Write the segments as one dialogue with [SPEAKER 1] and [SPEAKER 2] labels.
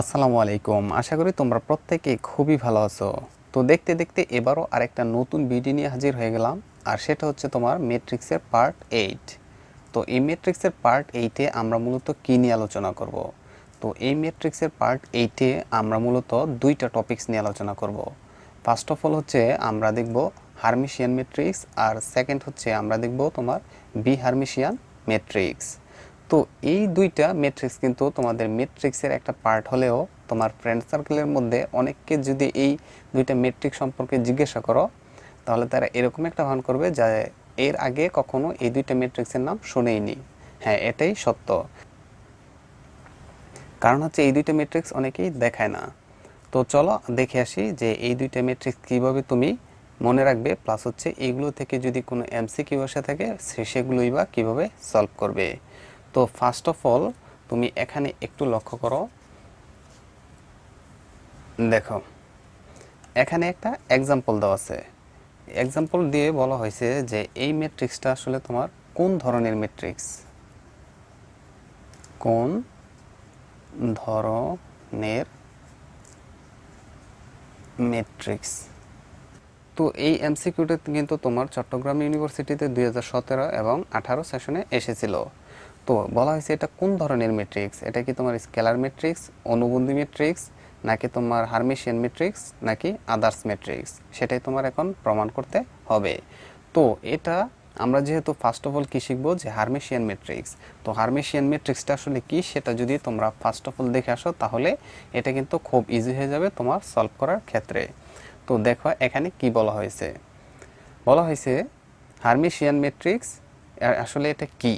[SPEAKER 1] আসসালামু আলাইকুম। আশা করি তোমরা প্রত্যেকে খুবই ভালো আছো। তো দেখতে দেখতে এবারও আরেকটা নতুন ভিডিও নিয়ে হাজির হয়ে গেলাম, আর সেটা হচ্ছে তোমার ম্যাট্রিক্সের পার্ট এইট তো এই ম্যাট্রিক্সের পার্ট এইটে আমরা মূলত কী নিয়ে আলোচনা করব? তো এই ম্যাট্রিক্সের পার্ট এইটে আমরা মূলত দুইটা টপিকস নিয়ে আলোচনা করব। ফার্স্ট অফ অল হচ্ছে আমরা দেখব হারমিশিয়ান ম্যাট্রিক্স আর সেকেন্ড হচ্ছে আমরা দেখব তোমার বি হারমিশিয়ান ম্যাট্রিক্স তো এই দুইটা ম্যাট্রিক্স কিন্তু তোমাদের ম্যাট্রিক্সের একটা পার্ট হলেও তোমার ফ্রেন্ড সার্কেলের মধ্যে অনেককে যদি এই দুইটা মেট্রিক সম্পর্কে জিজ্ঞাসা করো, তাহলে তারা এরকম একটা ভান করবে যা এর আগে কখনো এই দুইটা ম্যাট্রিক্সের নাম শুনেইনি। হ্যাঁ এটাই সত্য। কারণ হচ্ছে এই দুইটা ম্যাট্রিক্স অনেকেই দেখায় না। তো চলো দেখে আসি যে এই দুইটা ম্যাট্রিক্স কীভাবে তুমি মনে রাখবে প্লাস হচ্ছে এইগুলো থেকে যদি কোনো এমসিকিউ আসে থাকে সেগুলোই বা কীভাবে সলভ করবে। তো ফার্স্ট অফ অল তুমি এখানে একটু লক্ষ্য করো। দেখো, এখানে একটা এক্সাম্পল দেওয়া আছে। এক্সাম্পল দিয়ে বলা হয়েছে যে এই ম্যাট্রিক্সটা আসলে তোমার কোন ধরনের ম্যাট্রিক্স কোন ধরনের ম্যাট্রিক্স তো এই এমসিকিউটা কিন্তু তোমার চট্টগ্রাম ইউনিভার্সিটিতে দু হাজার সতেরো এবং আঠারো সেশনে এসেছিল। তো বলা হয়েছে এটা কোন ধরনের ম্যাট্রিক্স এটা কি তোমার স্কেলার ম্যাট্রিক্স অনুবন্ধী ম্যাট্রিক্স নাকি তোমার হারমিশিয়ান ম্যাট্রিক্স নাকি আদার্স ম্যাট্রিক্স সেটাই তোমার এখন প্রমাণ করতে হবে। তো এটা আমরা যেহেতু ফার্স্ট অফ অল কী শিখব? যে হারমেশিয়ান ম্যাট্রিক্স তো হারমেশিয়ান ম্যাট্রিক্সটা আসলে কি? সেটা যদি তোমরা ফার্স্ট অফ অল দেখে আসো, তাহলে এটা কিন্তু খুব ইজি হয়ে যাবে তোমার সলভ করার ক্ষেত্রে। তো দেখো এখানে কি বলা হয়েছে? বলা হয়েছে হারমেশিয়ান ম্যাট্রিক্স আসলে এটা কি?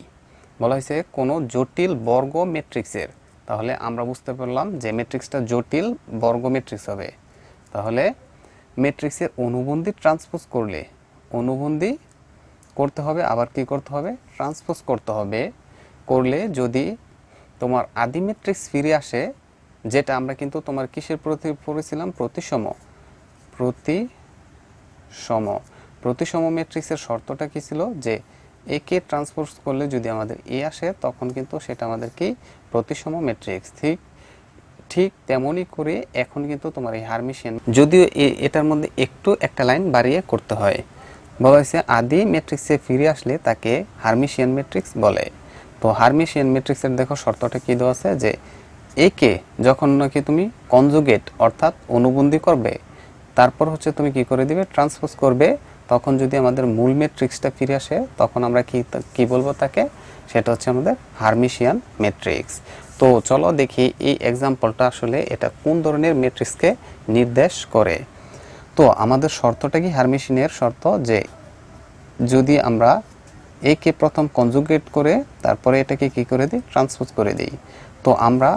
[SPEAKER 1] বলা হয়েছে কোনো জটিল বর্গ ম্যাট্রিক্সের তাহলে আমরা বুঝতে পারলাম যে ম্যাট্রিক্সটা জটিল বর্গ ম্যাট্রিক্স হবে। তাহলে ম্যাট্রিক্সের অনুবন্ধী ট্রান্সপোজ করলে অনুবন্ধী করতে হবে, আবার কি করতে হবে? ট্রান্সপোজ করতে হবে। করলে যদি তোমার আদি ম্যাট্রিক্স ফিরে আসে, যেটা আমরা কিন্তু তোমার কিসের প্রতি পড়েছিলাম? প্রতিসম। প্রতি সম প্রতিসম ম্যাট্রিক্সের শর্তটা কী ছিল? যে একে ট্রান্সপোজ করলে যদি আমাদের এ আসে, তখন কিন্তু সেটা আমাদের কি প্রতিসম ম্যাট্রিক্স ঠিক ঠিক তেমনই করে এখন কিন্তু তোমার এই হারমিশিয়ান যদিও এটার মধ্যে একটু একটা লাইন বাড়িয়ে করতে হয়। বলা হয়েছে, আদি ম্যাট্রিক্সে ফিরে আসলে তাকে হারমিশিয়ান ম্যাট্রিক্স বলে। তো হারমিশিয়ান ম্যাট্রিক্সের দেখো শর্তটা কি দেওয়া আছে যে, একে যখন নাকি তুমি কনজুগেট অর্থাৎ অনুবন্ধী করবে, তারপর হচ্ছে তুমি কি করে দিবে? ট্রান্সপোজ করবে তখন যদি আমাদের মূল ম্যাট্রিক্সটা ফিরে আসে, তখন আমরা কি কি বলব তাকে? সেটা হচ্ছে আমাদের হারমিশিয়ান ম্যাট্রিক্স তো চলো দেখি এই এক্সাম্পলটা আসলে এটা কোন ধরনের ম্যাট্রিক্সকে নির্দেশ করে। তো আমাদের শর্তটা কি হারমিশিনের শর্ত? যে যদি আমরা একে প্রথম কনজুগেট করে, তারপরে এটাকে কি করে দিই? ট্রান্সপোজ করে দিই। তো আমরা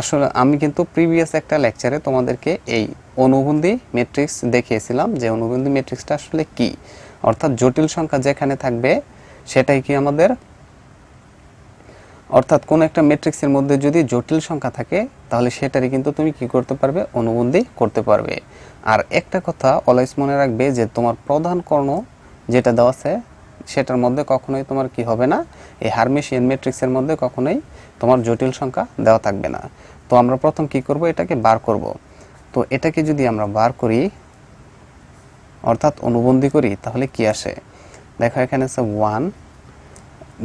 [SPEAKER 1] আসলে, আমি কিন্তু প্রিভিয়াস একটা লেকচারে তোমাদেরকে এই অনুবন্ধী ম্যাট্রিক্স দেখিয়েছিলাম যে অনুবন্ধী ম্যাট্রিক্সটা আসলে কি? অর্থাৎ জটিল সংখ্যা যেখানে থাকবে, সেটাই কি আমাদের? অর্থাৎ কোন একটা ম্যাট্রিক্সের মধ্যে যদি জটিল সংখ্যা থাকে, তাহলে সেটারই কিন্তু তুমি কি করতে পারবে? অনুবন্ধী করতে পারবে। আর একটা কথা অলওয়েজ মনে রাখবে যে তোমার প্রধান কর্ণ যেটা দেওয়া আছে, সেটার মধ্যে কখনোই তোমার কি হবে না। এই হারমেশিয়ান ম্যাট্রিক্সের মধ্যে কখনোই তোমার জটিল সংখ্যা দেওয়া থাকবে না। তো আমরা প্রথম কি করব? এটাকে বার করব। তো এটাকে যদি আমরা বার করি, অর্থাৎ অনুবন্ধী করি, তাহলে কি আসে? দেখো এখানে আছে ওয়ান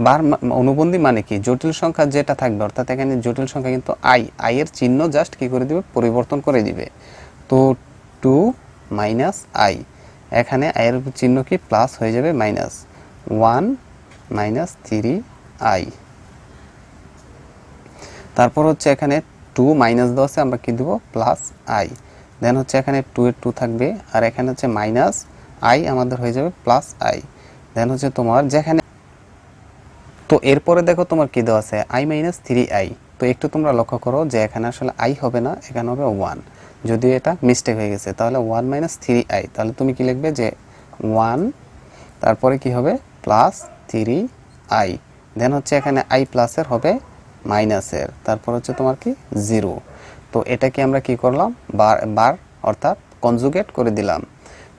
[SPEAKER 1] বার অনুবন্ধী মানে কি? জটিল সংখ্যা যেটা থাকবে, অর্থাৎ এখানে জটিল সংখ্যা কিন্তু আই আই এর চিহ্ন জাস্ট কি করে দিবে? পরিবর্তন করে দিবে। তো টু মাইনাস আই এখানে আই এর চিহ্ন কি? প্লাস হয়ে যাবে minus one minus three i তারপর হচ্ছে এখানে টু মাইনাস দেওয়া আছে আমরা কি দেবো? প্লাস আই দেন হচ্ছে এখানে টু এর টু থাকবে, আর এখানে হচ্ছে মাইনাস আই আমাদের হয়ে যাবে প্লাস আই দেন হচ্ছে তোমার যেখানে তো এরপরে দেখো তোমার কি দেওয়া আছে? আই মাইনাস থ্রি আই তো একটু তোমরা লক্ষ্য করো যে এখানে আসলে আই হবে না, এখানে হবে ওয়ান যদিও এটা মিস্টেক হয়ে গেছে, তাহলে ওয়ান মাইনাস থ্রি আই তাহলে তুমি কি লিখবে যে ওয়ান তারপরে কি হবে? প্লাস থ্রি আই দেন হচ্ছে এখানে আই প্লাসের হবে মাইনাসের তারপর হচ্ছে তোমার কি? জিরো তো এটাকে আমরা কি করলাম? বার বার অর্থাৎ কনজুগেট করে দিলাম।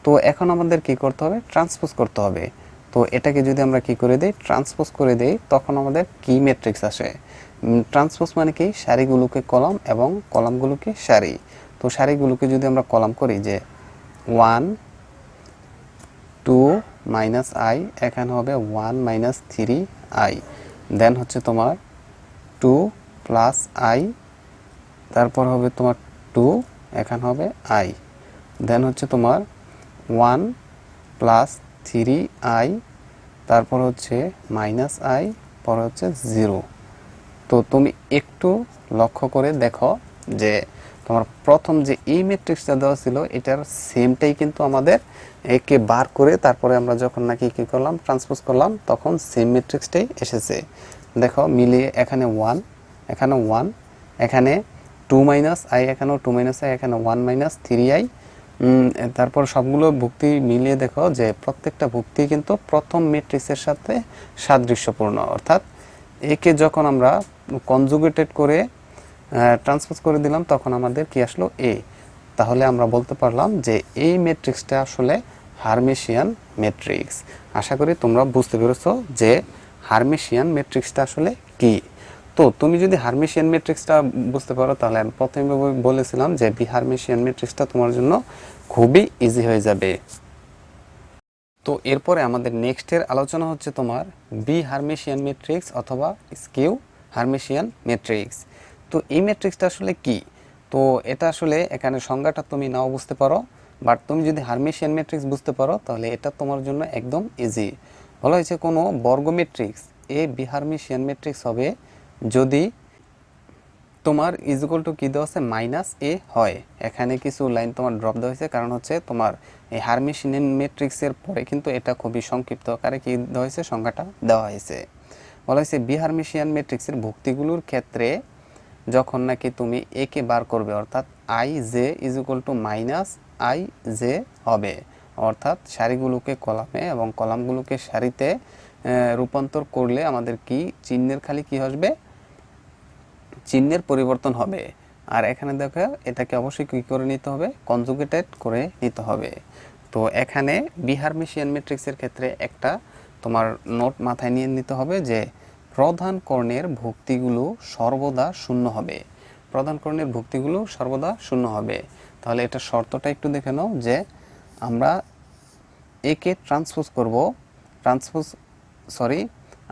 [SPEAKER 1] তো এখন আমাদের কি করতে হবে? ট্রান্সপোজ করতে হবে। তো এটাকে যদি আমরা কি করে দিই? ট্রান্সপোজ করে দিই, তখন আমাদের কি ম্যাট্রিক্স আসে? ট্রান্সপোজ মানে কি? সারিগুলোকে কলাম এবং কলামগুলোকে সারি। তো সারিগুলোকে যদি আমরা কলাম করি যে ওয়ান টু মাইনাস আই এখানে হবে one minus three i then হচ্ছে তোমার টু প্লাস আই, তারপর হবে তোমার টু, এখানে হবে আই। দেন হচ্ছে তোমার ওয়ান প্লাস থ্রি আই, তারপর হচ্ছে মাইনাস আই, পর হচ্ছে জিরো। তো তুমি একটু লক্ষ্য করে দেখো যে তোমার প্রথম যে এই ম্যাট্রিক্সটা দেওয়া ছিল, এটার সেমটাই কিন্তু আমাদের একে বার করে তারপরে আমরা যখন নাকি কী করলাম ট্রান্সপোজ করলাম, তখন সেম ম্যাট্রিক্সটাই এসেছে। দেখো, মিলিয়ে এখানে ওয়ান এখানে ওয়ান এখানে টু মাইনাস আই এখানেও টু মাইনাস আই এখানে ওয়ান মাইনাস থ্রি আই তারপর সবগুলো ভুক্তি মিলিয়ে দেখো যে প্রত্যেকটা ভুক্তি কিন্তু প্রথম ম্যাট্রিক্সের সাথে সাদৃশ্যপূর্ণ, অর্থাৎ একে যখন আমরা কনজুগেটেড করে ট্রান্সপোজ করে দিলাম, তখন আমাদের কি আসলো? এ তাহলে আমরা বলতে পারলাম যে এই ম্যাট্রিক্সটা আসলে হারমেশিয়ান ম্যাট্রিক্স আশা করি তোমরা বুঝতে পেরেছ যে হারমেশিয়ান ম্যাট্রিক্সটা আসলে কি? তো তুমি যদি হারমেশিয়ান ম্যাট্রিক্সটা বুঝতে পারো, তাহলে আমি প্রথমে বলেছিলাম যে বি হারমেশিয়ান ম্যাট্রিক্সটা তোমার জন্য খুবই ইজি হয়ে যাবে। তো এরপরে আমাদের নেক্সটের আলোচনা হচ্ছে তোমার বি হারমেশিয়ান ম্যাট্রিক্স অথবা স্কিউ হারমেশিয়ান ম্যাট্রিক্স। তো এই ম্যাট্রিক্সটা আসলে কি? তো এটা আসলে এখানে সংজ্ঞাটা তুমি নাও বুঝতে পারো, বাট তুমি যদি হারমেশিয়ান ম্যাট্রিক্স বুঝতে পারো, তাহলে এটা তোমার জন্য একদম ইজি বলা হয়েছে কোনো বর্গ matrix A B Hermitian matrix হবে যদি তোমার ইজুকাল টু কী দেওয়া আছে? মাইনাস এ হয়। এখানে কিছু লাইন তোমার ড্রপ দেওয়া হয়েছে, কারণ হচ্ছে তোমার এই হারমিশিয়ান ম্যাট্রিক্সের পরে কিন্তু এটা খুবই সংক্ষিপ্ত আকারে কি দেওয়া হয়েছে? সংখ্যাটা দেওয়া হয়েছে। বলা হয়েছে বি হারমিশিয়ান ম্যাট্রিক্সের ভুক্তিগুলোর ক্ষেত্রে যখন নাকি তুমি একে বার করবে, অর্থাৎ i j is equal to minus i j হবে। অর্থাৎ সারিগুলোকে কলামে এবং কলামগুলোকে সারিতে রূপান্তর করলে আমাদের কি চিহ্নের খালি কি আসবে? চিহ্নের পরিবর্তন হবে। আর এখানে দেখো, এটাকে অবশ্যই কী করে নিতে হবে? কনজুগেটেড করে নিতে হবে। তো এখানে বিহার মিশিয়ান ম্যাট্রিক্সের ক্ষেত্রে একটা তোমার নোট মাথায় নিয়ে নিতে হবে যে, প্রধান কর্ণের ভুক্তিগুলো সর্বদা শূন্য হবে। প্রধান কর্ণের ভুক্তিগুলো সর্বদা শূন্য হবে। তাহলে এটা শর্তটা একটু দেখে নাও যে আমরা একে ট্রান্সপোজ করব। ট্রান্সপোজ সরি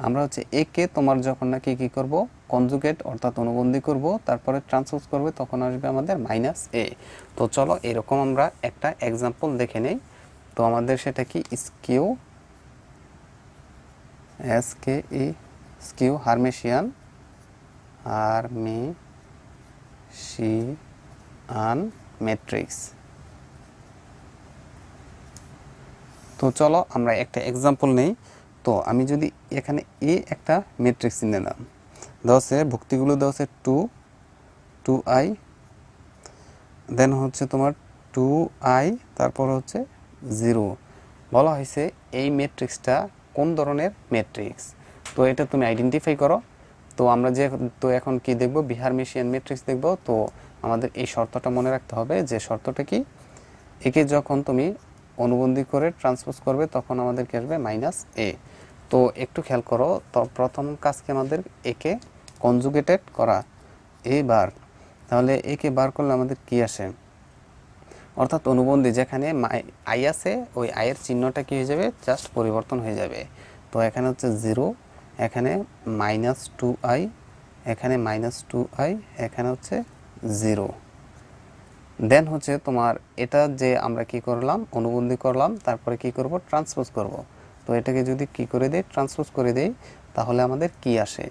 [SPEAKER 1] আমরা হচ্ছে একে তোমার যখন নাকি কি করব? কনজুগেট অর্থাৎ অনুবন্ধী করব, তারপরে ট্রান্সপোজ করবে, তখন আসবে আমাদের মাইনাস এ তো চলো এরকম আমরা একটা এক্সাম্পল দেখে নেই। তো আমাদের সেটা কি? Skew S K E skew Hermitian Hermitian matrix তো চলো আমরা একটা এক্সাম্পল নেই। তো আমি যদি এখানে এ একটা ম্যাট্রিক্স নিলাম দেওয়া আছে, ভুক্তিগুলো দেওয়া আছে টু টু আই দেন হচ্ছে তোমার টু আই তারপর হচ্ছে জিরো বলা হয়েছে এই ম্যাট্রিক্সটা কোন ধরনের ম্যাট্রিক্স তো এটা তুমি আইডেন্টিফাই করো। তো আমরা যে, তো এখন কি দেখব? বিহার মেশিয়ান ম্যাট্রিক্স দেখব। তো আমাদের এই শর্তটা মনে রাখতে হবে যে শর্তটা কি? একে যখন তুমি অনুবন্ধী করে ট্রান্সপোজ করবে, তখন আমাদের কি আসবে মাইনাস এ তো একটু খেয়াল করো, তো প্রথম কাজকে আমাদের একে কনজুগেটেড করা এ বার তাহলে একে বার করলে আমাদের কি আসে? অর্থাৎ অনুবন্ধী, যেখানে আই আছে, ওই আয়ের চিহ্নটা কি হয়ে যাবে? জাস্ট পরিবর্তন হয়ে যাবে। তো এখানে হচ্ছে জিরো এখানে মাইনাস টু আই এখানে মাইনাস টু আই এখানে হচ্ছে জিরো দেন হচ্ছে তোমার এটা যে আমরা কি করলাম, অনুবন্ধী করলাম, তারপরে কি করব? ট্রান্সপোজ করব। তো এটাকে যদি কি করে দেই? ট্রান্সপোজ করে দেই, তাহলে আমাদের কি আসে?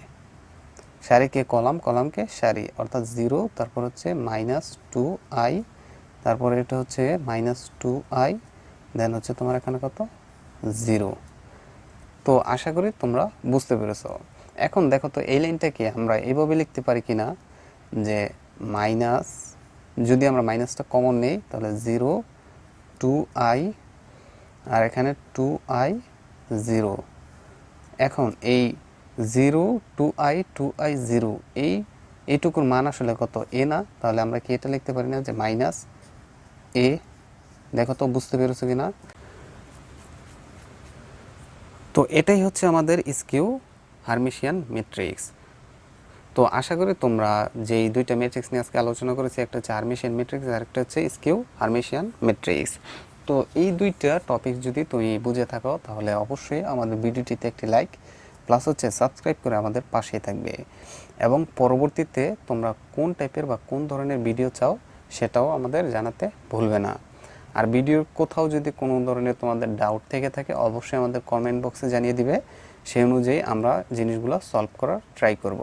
[SPEAKER 1] সারিকে কলাম কলামকে সারি, অর্থাৎ জিরো, তারপর হচ্ছে মাইনাস টু আই, তারপরে এটা হচ্ছে মাইনাস টু আই দেন হচ্ছে তোমার এখানে কত? জিরো। তো আশা করি তোমরা বুঝতে পেরেছ। এখন দেখো তো এই লাইনটাকে আমরা এইভাবে লিখতে পারি কিনা? যে মাইনাস যদি আমরা মাইনাসটা কমন নেই, তাহলে জিরো টু আই আর এখানে টু আই জিরো এখন এই zero two i two i zero এই এইটুকুর মান আসলে কত? এ না। তাহলে আমরা কি এটা লিখতে পারি না যে মাইনাস এ দেখো তো, বুঝতে পেরেছ কিনা? তো এটাই হচ্ছে আমাদের স্কিউ হারমিশিয়ান ম্যাট্রিক্স তো আশা করি তোমরা যেই দুইটা ম্যাট্রিক্স নিয়ে আজকে আলোচনা করেছি, একটা হচ্ছে হারমিশিয়ান ম্যাট্রিক্স আর একটা হচ্ছে স্কিউ হারমিশিয়ান ম্যাট্রিক্স তো এই দুইটা টপিক যদি তুমি বুঝে থাকো, তাহলে অবশ্যই আমাদের ভিডিওটিতে একটি লাইক প্লাস হচ্ছে সাবস্ক্রাইব করে আমাদের পাশেই থাকবে। এবং পরবর্তীতে তোমরা কোন টাইপের বা কোন ধরনের ভিডিও চাও, সেটাও আমাদের জানাতে ভুলবে না। আর ভিডিওর কোথাও যদি কোনো ধরনের তোমাদের ডাউট থেকে থাকে, অবশ্যই আমাদের কমেন্ট বক্সে জানিয়ে দিবে। সেই অনুযায়ী আমরা জিনিসগুলো সলভ করার ট্রাই করব।